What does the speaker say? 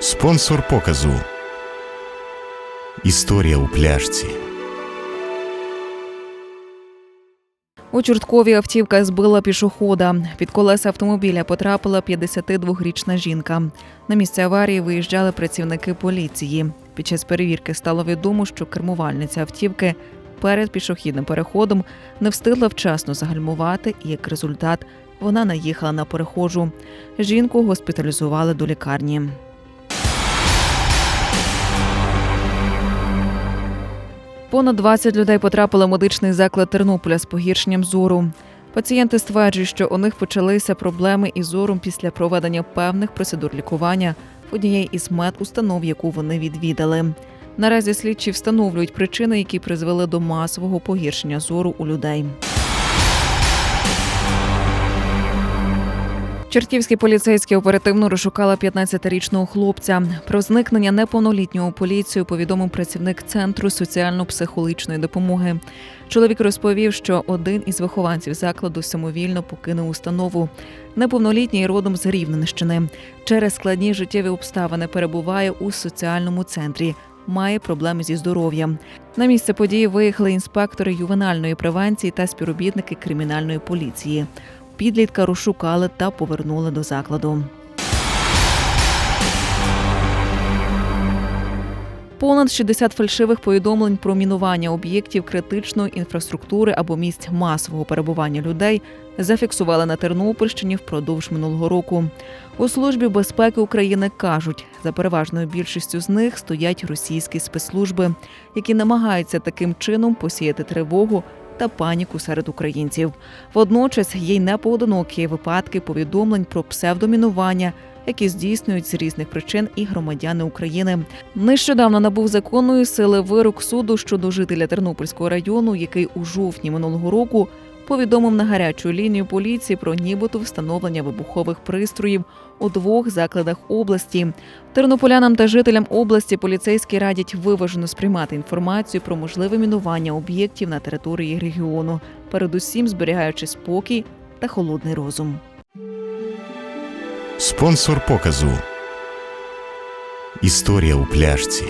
Спонсор показу. Історія у пляшці. У Чорткові автівка збила пішохода. Під колеса автомобіля потрапила 52-річна жінка. На місце аварії виїжджали працівники поліції. Під час перевірки стало відомо, що кермувальниця автівки перед пішохідним переходом не встигла вчасно загальмувати, і як результат вона наїхала на перехожу. Жінку госпіталізували до лікарні. Понад 20 людей потрапили в медичний заклад Тернополя з погіршенням зору. Пацієнти стверджують, що у них почалися проблеми із зором після проведення певних процедур лікування однієї із медустанов, яку вони відвідали. Наразі слідчі встановлюють причини, які призвели до масового погіршення зору у людей. Чортівські поліцейські оперативно розшукали 15-річного хлопця. Про зникнення неповнолітнього поліцію повідомив працівник центру соціально-психологічної допомоги. Чоловік розповів, що один із вихованців закладу самовільно покинув установу. Неповнолітній родом з Рівненщини. Через складні життєві обставини перебуває у соціальному центрі. Має проблеми зі здоров'ям. На місце події виїхали інспектори ювенальної превенції та співробітники кримінальної поліції. Підлітка розшукали та повернули до закладу. Понад 60 фальшивих повідомлень про мінування об'єктів критичної інфраструктури або місць масового перебування людей зафіксували на Тернопільщині впродовж минулого року. У службі безпеки України кажуть, за переважною більшістю з них стоять російські спецслужби, які намагаються таким чином посіяти тривогу та паніку серед українців. Водночас є й непоодинокі випадки повідомлень про псевдомінування, які здійснюють з різних причин і громадяни України. Нещодавно набув законної сили вирок суду щодо жителя Тернопільського району, який у жовтні минулого року повідомив на гарячу лінію поліції про нібито встановлення вибухових пристроїв у двох закладах області. Тернополянам та жителям області поліцейські радять виважено сприймати інформацію про можливе мінування об'єктів на території регіону, передусім зберігаючи спокій та холодний розум. Спонсор показу. Історія у пляшці.